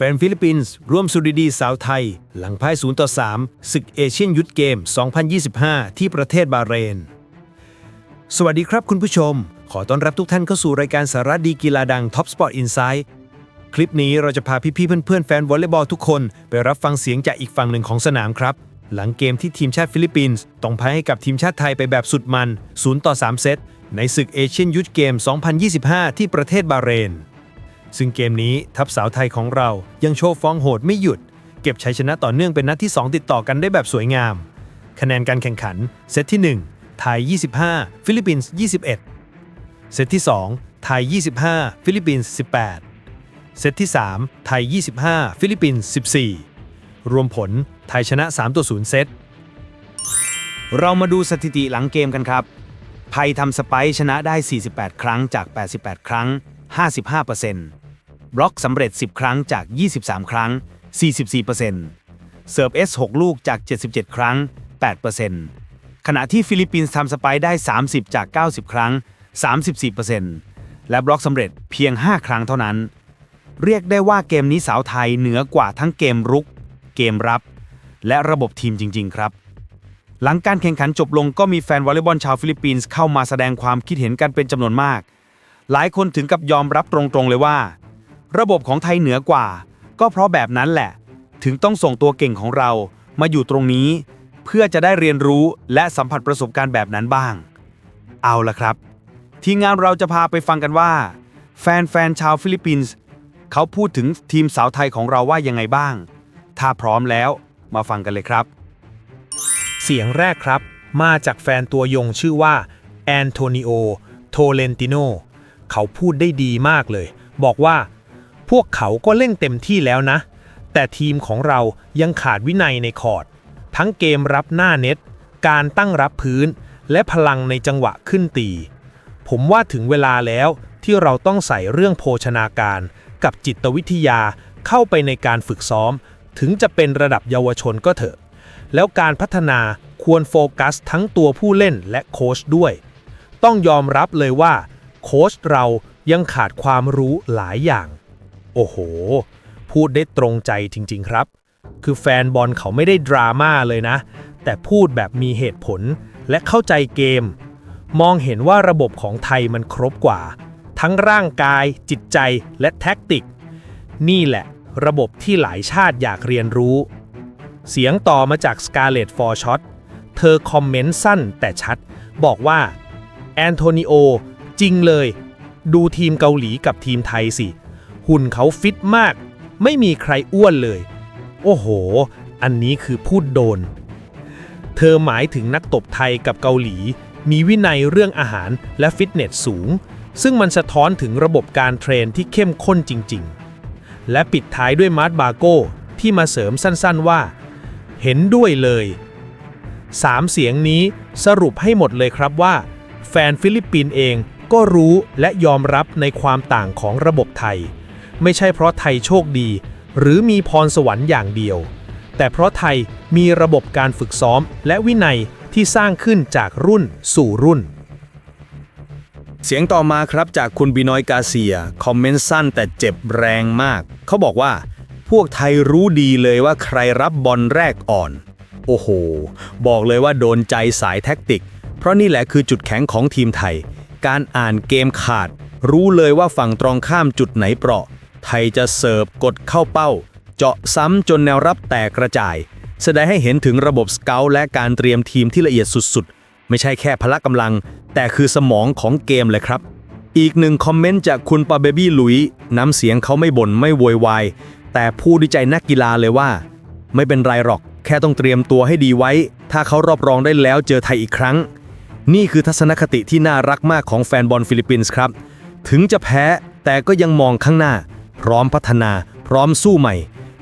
แฟนฟิลิปปินส์ร่วมสุดดีสาวไทย หลังพ่าย0ต่อ3ศึกเอเชียนยุทธเกม 2025 ที่ประเทศบาเรน สวัสดีครับคุณผู้ชม ขอต้อนรับทุกท่านเข้าสู่รายการสาระดีกีฬาดัง Top Sport Insight คลิปนี้เราจะพาพี่ๆเพื่อนๆแฟนวอลเลย์บอลทุกคน ไปรับฟังเสียงจากอีกฝั่งหนึ่งของสนามครับ หลังเกมที่ทีมชาติฟิลิปปินส์ต้องแพ้ให้กับทีมชาติไทยไปแบบสุดมัน0ต่อ3เซตในศึกเอเชียนยุทธเกม 2025 ที่ประเทศบาเรน ซึ่งเกมนี้ทัพสาวไทยของเรายังโชว์ฟองโหดไม่หยุด เก็บชัยชนะต่อเนื่องเป็นนัดที่ 2 ติดต่อกันได้แบบสวยงาม คะแนนการแข่งขัน เซตที่ 1 ไทย 25 ฟิลิปปินส์ 21 เซตที่ 2 ไทย 25 ฟิลิปปินส์ 18 เซตที่ 3 ไทย 25 ฟิลิปปินส์ 14 รวมผลไทยชนะ 3 ต่อ 0 เซต เรามาดูสถิติหลังเกมกันครับไทยทำสไปชนะได้ 48 ครั้งจาก 88 ครั้ง 55%บล็อกสำเร็จ 10 ครั้งจาก 23 ครั้ง 44%เสิร์ฟ S 6 ลูกจาก 77 ครั้ง 8%ขณะที่ฟิลิปปินส์ทำสไปได้ 30 จาก 90 ครั้ง 34%และบล็อกสำเร็จเพียง 5 ครั้งเท่านั้น เรียกได้ว่าเกมนี้สาวไทยเหนือกว่าทั้งเกมรุก เกมรับ และระบบทีมจริง ๆ ครับหลังการแข่งขันจบลงก็มีแฟนวอลเลย์บอลชาวฟิลิปปินส์เข้ามาแสดงความคิดเห็นกันเป็นจำนวนมาก หลายคนถึงกับยอมรับตรงๆเลยว่า ระบบของไทยเหนือกว่า ก็เพราะแบบนั้นแหละ ถึงต้องส่งตัวเก่งของเรามาอยู่ตรงนี้ เพื่อจะได้เรียนรู้และสัมผัสประสบการณ์แบบนั้นบ้าง เอาละครับ ทีมงานเราจะพาไปฟังกันว่า แฟนๆชาวฟิลิปปินส์เขาพูดถึงทีมสาวไทยของเราว่ายังไงบ้าง ถ้าพร้อมแล้วมาฟังกันเลยครับ เสียงแรกครับ มาจากแฟนตัวยงชื่อว่าแอนโทนิโอ โทเลนติโน เขาพูดได้ดีมากเลย บอกว่า พวกเขาก็เล่นเต็มที่แล้วนะ แต่ทีมของเรายังขาดวินัยในคอร์ด ทั้งเกมรับหน้าเน็ต การตั้งรับพื้น และพลังในจังหวะขึ้นตี ผมว่าถึงเวลาแล้วที่เราต้องใส่เรื่องโภชนาการ กับจิตวิทยาเข้าไปในการฝึกซ้อม ถึงจะเป็นระดับเยาวชนก็เถอะ แล้วการพัฒนาควรโฟกัสทั้งตัวผู้เล่นและโค้ชด้วย ต้องยอมรับเลยว่า โค้ชเรายังขาดความรู้หลายอย่าง โอ้โห พูดได้ตรงใจจริง ๆ ครับ คือแฟนบอลเขาไม่ได้ดราม่าเลยนะ แต่พูดแบบมีเหตุผลและเข้าใจเกม มองเห็นว่าระบบของไทยมันครบกว่า ทั้งร่างกาย จิตใจและแท็กติก นี่แหละ ระบบที่หลายชาติอยากเรียนรู้ เสียงต่อมาจาก Scarlett for Shot เธอคอมเมนต์สั้นแต่ชัด บอกว่าแอนโทนิโอ จริงเลย ดูทีมเกาหลีกับทีมไทยสิ หุ่นเขาฟิตมาก ไม่มีใครอ้วนเลย โอ้โห อันนี้คือพูดโดน เธอหมายถึงนักตบไทยกับเกาหลี มีวินัยเรื่องอาหารและฟิตเนสสูง ซึ่งมันสะท้อนถึงระบบการเทรนที่เข้มข้นจริง ๆ และปิดท้ายด้วยมาร์ตบาโก้ที่มาเสริมสั้นๆว่า เห็นด้วยเลยสามเสียงนี้สรุปให้หมดเลยครับว่า แฟนฟิลิปปินส์เอง ก็รู้และยอมรับในความต่างของระบบไทย ไม่ใช่เพราะไทยโชคดี หรือมีพรสวรรค์อย่างเดียว แต่เพราะไทยมีระบบการฝึกซ้อมและวินัยที่สร้างขึ้นจากรุ่นสู่รุ่น เสียงต่อมาครับจากคุณบินอยกาเซีย คอมเมนต์สั้นแต่เจ็บแรงมาก เขาบอกว่า พวกไทยรู้ดีเลยว่าใครรับบอลแรกอ่อน โอ้โห บอกเลยว่าโดนใจสายแท็กติก เพราะนี่แหละคือจุดแข็งของทีมไทย การอ่านเกมขาด รู้เลยว่าฝั่งตรงข้ามจุดไหนเปราะ ไทยจะเสิร์ฟกดเข้าเป้า เจาะซ้ำจนแนวรับแตกกระจาย แสดงให้เห็นถึงระบบสเกลและการเตรียมทีมที่ละเอียดสุดๆ ไม่ใช่แค่พละกำลัง แต่คือสมองของเกมเลยครับ อีกหนึ่งคอมเมนต์จากคุณปาเบบี้หลุยน้ำเสียงเขาไม่บ่นไม่โวยวายแต่พูดด้วยใจนักกีฬาเลยว่า ไม่เป็นไรหรอก แค่ต้องเตรียมตัวให้ดีไว้ ถ้าเขารอบรองได้แล้วเจอไทยอีกครั้ง นี่คือทัศนคติที่น่ารักมากของแฟนบอลฟิลิปปินส์ครับ ถึงจะแพ้แต่ก็ยังมองข้างหน้า พร้อมพัฒนา พร้อมสู้ใหม่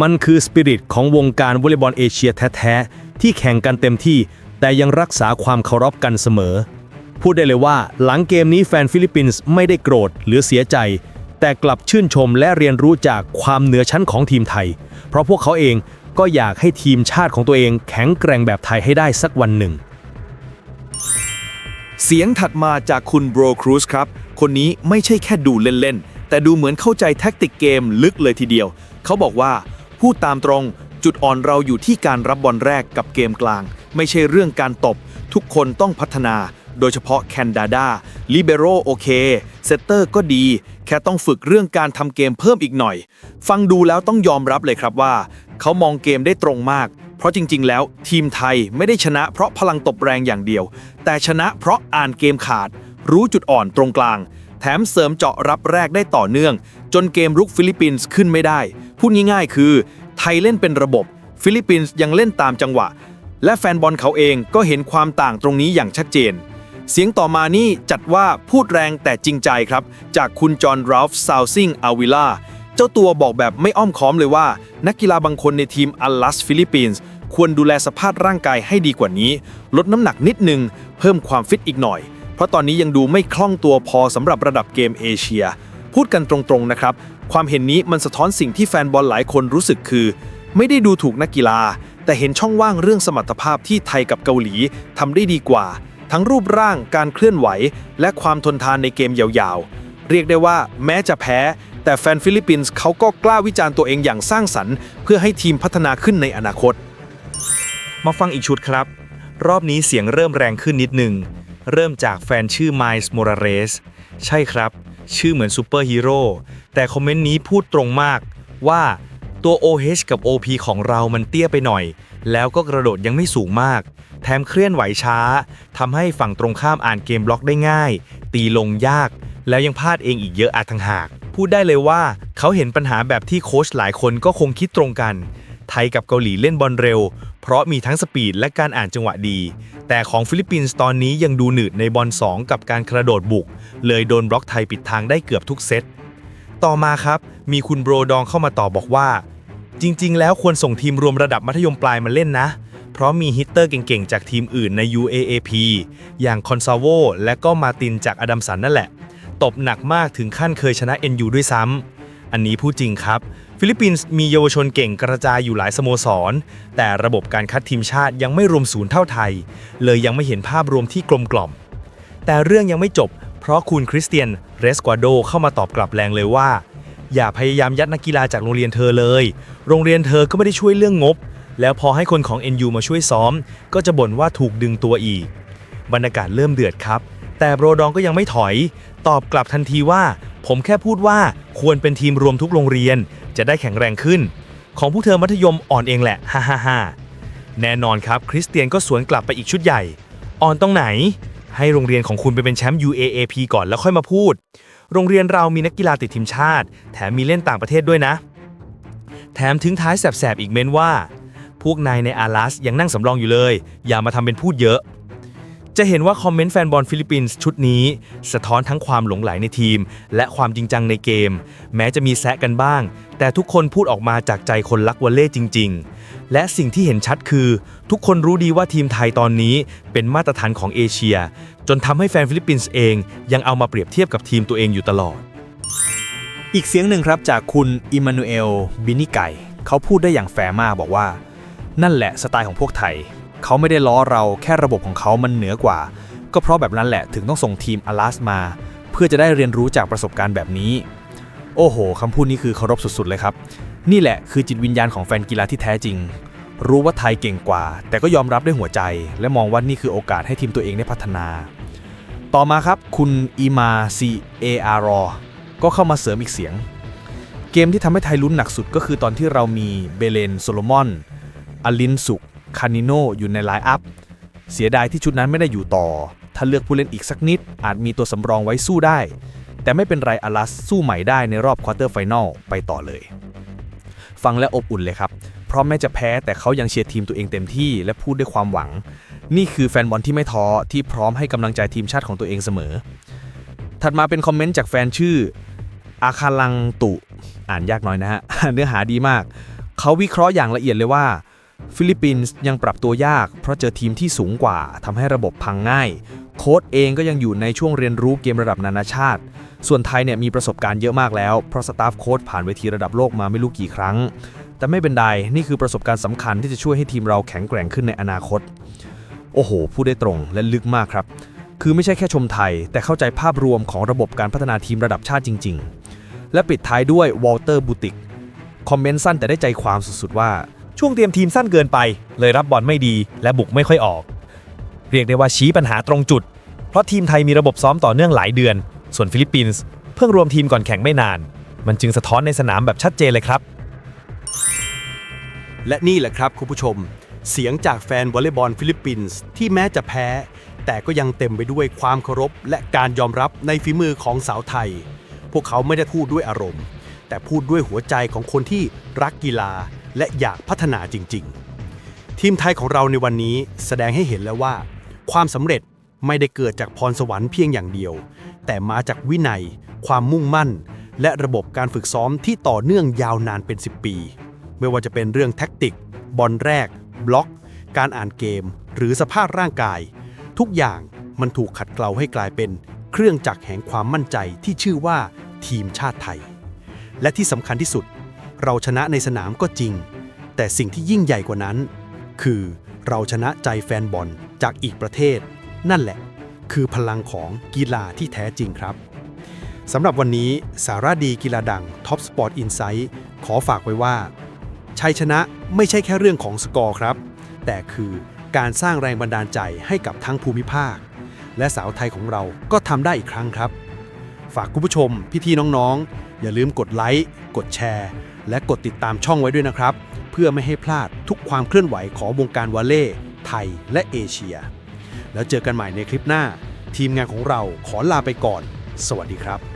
มันคือสปิริตของวงการวอลเลย์บอลเอเชียแท้ๆ ที่แข่งกันเต็มที่ แต่ยังรักษาความเคารพกันเสมอ พูดได้เลยว่าหลังเกมนี้แฟนฟิลิปปินส์ไม่ได้โกรธหรือเสียใจ แต่กลับชื่นชมและเรียนรู้จากความเหนือชั้นของทีมไทย เพราะพวกเขาเองก็อยากให้ทีมชาติของตัวเองแข็งแกร่งแบบไทยให้ได้สักวันหนึ่ง เสียงถัดมาจากคุณโบรครูซครับ คนนี้ไม่ใช่แค่ดูเล่น ๆ แต่ดูเหมือนเข้าใจแท็กติกเกมลึกเลยทีเดียว เขาบอกว่า พูดตามตรงจุดอ่อนเราอยู่ที่การรับบอลแรกกับเกมกลาง ไม่ใช่เรื่องการตบ ทุกคนต้องพัฒนา โดยเฉพาะแคนดาดาลิเบโรโอเค เซตเตอร์ก็ดี แค่ต้องฝึกเรื่องการทำเกมเพิ่มอีกหน่อย ฟังดูแล้วต้องยอมรับเลยครับว่า เขามองเกมได้ตรงมาก เพราะจริง ๆ แล้ว ทีมไทยไม่ได้ชนะเพราะพลังตบแรงอย่างเดียว แต่ชนะเพราะอ่านเกมขาด รู้จุดอ่อนตรงกลาง แถมเสริมเจาะรับแรกได้ต่อเนื่อง จนเกมรุกฟิลิปปินส์ขึ้นไม่ได้ พูดง่ายๆ คือ ไทยเล่นเป็นระบบ ฟิลิปปินส์ยังเล่นตามจังหวะ และแฟนบอลเขาเองก็เห็นความต่างตรงนี้อย่างชัดเจน เสียงต่อมานี่จัดว่าพูดแรงแต่จริงใจครับ จากคุณจอห์นราฟซาวซิงอาวิล่า เจ้าตัวบอกแบบไม่อ้อมค้อมเลยว่า นักกีฬาบางคนในทีมอัลลัสฟิลิปปินส์ควรดูแลสภาพร่างกายให้ดีกว่านี้ ลดน้ำหนักนิดนึง เพิ่มความฟิตอีกหน่อย เพราะตอนนี้ยังดูไม่คล่องตัวพอสำหรับระดับเกมเอเชีย พูดกันตรงๆนะครับ ความเห็นนี้มันสะท้อนสิ่งที่แฟนบอลหลายคนรู้สึกคือ ไม่ได้ดูถูกนักกีฬา แต่เห็นช่องว่างเรื่องสมรรถภาพที่ไทยกับเกาหลีทำได้ดีกว่า ทั้งรูปร่างการเคลื่อนไหว และความทนทานในเกมยาวๆ เรียกได้ว่า แม้จะแพ้ แต่แฟนฟิลิปปินส์เขาก็กล้าวิจารณ์ตัวเองอย่างสร้างสรรค์ เพื่อให้ทีมพัฒนาขึ้นในอนาคต มาฟังอีกชุดครับ รอบนี้เสียงเริ่มแรงขึ้นนิดหนึ่ง เริ่มจากแฟนชื่อ Miles Morales ใช่ครับ ชื่อเหมือนซูเปอร์ฮีโร่แต่คอมเมนต์นี้พูดตรงมากว่าตัว OH กับ OP ของเรามันเตี้ยไปหน่อย แล้วก็กระโดดยังไม่สูงมาก แถมเคลื่อนไหวช้า ทำให้ฝั่งตรงข้ามอ่านเกมบล็อกได้ง่าย ตีลงยาก แล้วยังพลาดเองอีกเยอะอาจทางหาก พูดได้เลยว่าเขาเห็นปัญหาแบบที่โค้ชหลายคนก็คงคิดตรงกัน ไทยกับเกาหลีเล่นบอลเร็ว เพราะมีทั้งสปีดและการอ่านจังหวะดี แต่ของฟิลิปปินส์ตอนนี้ยังดูหนืดในบอล2 กับการกระโดดบุก เลยโดนบล็อกไทยปิดทางได้เกือบทุกเซต ต่อมาครับ มีคุณโบรดองเข้ามาตอบบอกว่า จริง ๆ แล้วควรส่งทีมรวมระดับมัธยมปลายมาเล่นนะเพราะมีฮิตเตอร์เก่งๆ จากทีมอื่นใน UAAP อย่างคอนซาโวและก็มาตินจากอดัมสันนั่นแหละ ตบหนักมากถึงขั้นเคยชนะ NU ด้วยซ้ำ อันนี้พูดจริงครับ ฟิลิปปินส์มีเยาวชนเก่งกระจายอยู่หลายสโมสร แต่ระบบการคัดทีมชาติยังไม่รวมศูนย์เท่าไทย เลยยังไม่เห็นภาพรวมที่กลมกล่อม แต่เรื่องยังไม่จบ เพราะคุณคริสเตียนเรสกวาโดเข้ามาตอบกลับแรงเลยว่า อย่าพยายามยัดนักกีฬาจากโรงเรียนเธอเลย โรงเรียนเธอก็ไม่ได้ช่วยเรื่องงบ แล้วพอให้คนของ NU มาช่วยซ้อม ก็จะบ่นว่าถูกดึงตัวอีก บรรยากาศเริ่มเดือดครับแต่โบรดองก็ยังไม่ถอย ตอบกลับทันทีว่า ผมแค่พูดว่าควรเป็นทีมรวมทุกโรงเรียน จะได้แข็งแรงขึ้น ของผู้เธอมัธยมอ่อนเองแหละฮ่าฮ่าฮ่าแน่นอนครับ คริสเตียนก็สวนกลับไปอีกชุดใหญ่ อ่อนตรงไหน ให้โรงเรียนของคุณไปเป็นแชมป์ UAAP ก่อนแล้วค่อยมาพูด โรงเรียนเรามีนักกีฬาติดทีมชาติ แถมมีเล่นต่างประเทศด้วยนะ แถมทิ้งท้ายแสบๆอีกเม้นว่า พวกนายในอาลัสยังนั่งสำรองอยู่เลย อย่ามาทำเป็นพูดเยอะ จะเห็นว่าคอมเมนต์แฟนบอลฟิลิปปินส์ชุดนี้ สะท้อนทั้งความหลงไหลในทีม และความจริงจังในเกม แม้จะมีแซะกันบ้าง แต่ทุกคนพูดออกมาจากใจคนรักวอลเล่จริง ๆ และสิ่งที่เห็นชัดคือ ทุกคนรู้ดีว่าทีมไทยตอนนี้เป็นมาตรฐานของเอเชีย จนทำให้แฟนฟิลิปปินส์เอง ยังเอามาเปรียบเทียบกับทีมตัวเองอยู่ตลอด อีกเสียงหนึ่งครับจากคุณอิมมานูเอลบินิไกเขาพูดได้อย่างแฟร์มากบอกว่า นั่นแหละสไตล์ของพวกไทย เขาไม่ได้ล้อเราแค่ระบบของเขามันเหนือกว่า ก็เพราะแบบนั้นแหละถึงต้องส่งทีมอลาสมา เพื่อจะได้เรียนรู้จากประสบการณ์แบบนี้ โอ้โหคำพูดนี้คือเคารพสุดๆเลยครับ นี่แหละคือจิตวิญญาณของแฟนกีฬาที่แท้จริง รู้ว่าไทยเก่งกว่า แต่ก็ยอมรับด้วยหัวใจ และมองว่านี่คือโอกาสให้ทีมตัวเองได้พัฒนา ต่อมาครับคุณอีมาซีเออารอก็เข้ามาเสริมอีกเสียง เกมที่ทำให้ไทยลุ้นหนักสุดก็คือตอนที่เรามีเบเลนโซโลมอนอลินสุก คานิโนอยู่ในไลน์อัพ เสียดายที่ชุดนั้นไม่ได้อยู่ต่อ ถ้าเลือกผู้เล่นอีกสักนิด อาจมีตัวสำรองไว้สู้ได้ แต่ไม่เป็นไรอลัสสู้ใหม่ได้ในรอบควอเตอร์ไฟแนลไปต่อเลย ฟังและอบอุ่นเลยครับ เพราะแม้จะแพ้แต่เขายังเชียร์ทีมตัวเองเต็มที่และพูดด้วยความหวัง นี่คือแฟนบอลที่ไม่ท้อที่พร้อมให้กำลังใจทีมชาติของตัวเองเสมอ ถัดมาเป็นคอมเมนต์จากแฟนชื่ออาคาลังตุ อ่านยากหน่อยนะฮะ เนื้อหาดีมาก เขาวิเคราะห์อย่างละเอียดเลยว่า ฟิลิปปินส์ยังปรับตัวยากเพราะเจอทีมที่สูงกว่าทำให้ระบบพังง่าย โค้ชเองก็ยังอยู่ในช่วงเรียนรู้เกมระดับนานาชาติ ส่วนไทยเนี่ยมีประสบการณ์เยอะมากแล้ว เพราะสตาฟโค้ชผ่านเวทีระดับโลกมาไม่รู้กี่ครั้ง แต่ไม่เป็นไรนี่คือประสบการณ์สำคัญที่จะช่วยให้ทีมเราแข็งแกร่งขึ้นในอนาคต โอ้โหพูดได้ตรงและลึกมากครับ คือไม่ใช่แค่ชมไทย แต่เข้าใจภาพรวมของระบบการพัฒนาทีมระดับชาติจริง ๆ และปิดท้ายด้วยวอลเตอร์บูติกคอมเมนต์สั้นแต่ได้ใจความสุดๆว่า ช่วงเตรียมทีมสั้นเกินไป เลยรับบอลไม่ดีและบุกไม่ค่อยออก เรียกได้ว่าชี้ปัญหาตรงจุด เพราะทีมไทยมีระบบซ้อมต่อเนื่องหลายเดือน ส่วนฟิลิปปินส์เพิ่งรวมทีมก่อนแข่งไม่นาน มันจึงสะท้อนในสนามแบบชัดเจนเลยครับ และนี่แหละครับคุณผู้ชม เสียงจากแฟนวอลเลย์บอลฟิลิปปินส์ที่แม้จะแพ้ แต่ก็ยังเต็มไปด้วยความเคารพ และการยอมรับในฝีมือของสาวไทย พวกเขาไม่ได้พูดด้วยอารมณ์ แต่พูดด้วยหัวใจของคนที่รักกีฬา และอยากพัฒนาจริง ๆ ทีมไทยของเราในวันนี้แสดงให้เห็นแล้วว่า ความสำเร็จไม่ได้เกิดจากพรสวรรค์เพียงอย่างเดียว แต่มาจากวินัย ความมุ่งมั่น และระบบการฝึกซ้อมที่ต่อเนื่องยาวนานเป็น 10 ปี ไม่ว่าจะเป็นเรื่องแท็กติก บอลแรก บล็อก การอ่านเกม หรือสภาพร่างกาย ทุกอย่างมันถูกขัดเกลาให้กลายเป็นเครื่องจักรแห่งความมั่นใจที่ชื่อว่าทีมชาติไทย และที่สำคัญที่สุด เราชนะในสนามก็จริง แต่สิ่งที่ยิ่งใหญ่กว่านั้น คือเราชนะใจแฟนบอลจากอีกประเทศ นั่นแหละ คือพลังของกีฬาที่แท้จริงครับสำหรับวันนี้สาระดีกีฬาดัง Top Sport Insight ขอฝากไว้ว่า ชัยชนะไม่ใช่แค่เรื่องของสกอร์ครับ แต่คือการสร้างแรงบันดาลใจให้กับทั้งภูมิภาค และสาวไทยของเราก็ทำได้อีกครั้งครับ ฝากคุณผู้ชม พี่ๆน้องๆ อย่าลืมกดไลค์ กดแชร์ และกดติดตามช่องไว้ด้วยนะครับ เพื่อไม่ให้พลาดทุกความเคลื่อนไหวของวงการวอลเล่ไทยและเอเชีย แล้วเจอกันใหม่ในคลิปหน้า ทีมงานของเราขอลาไปก่อน สวัสดีครับ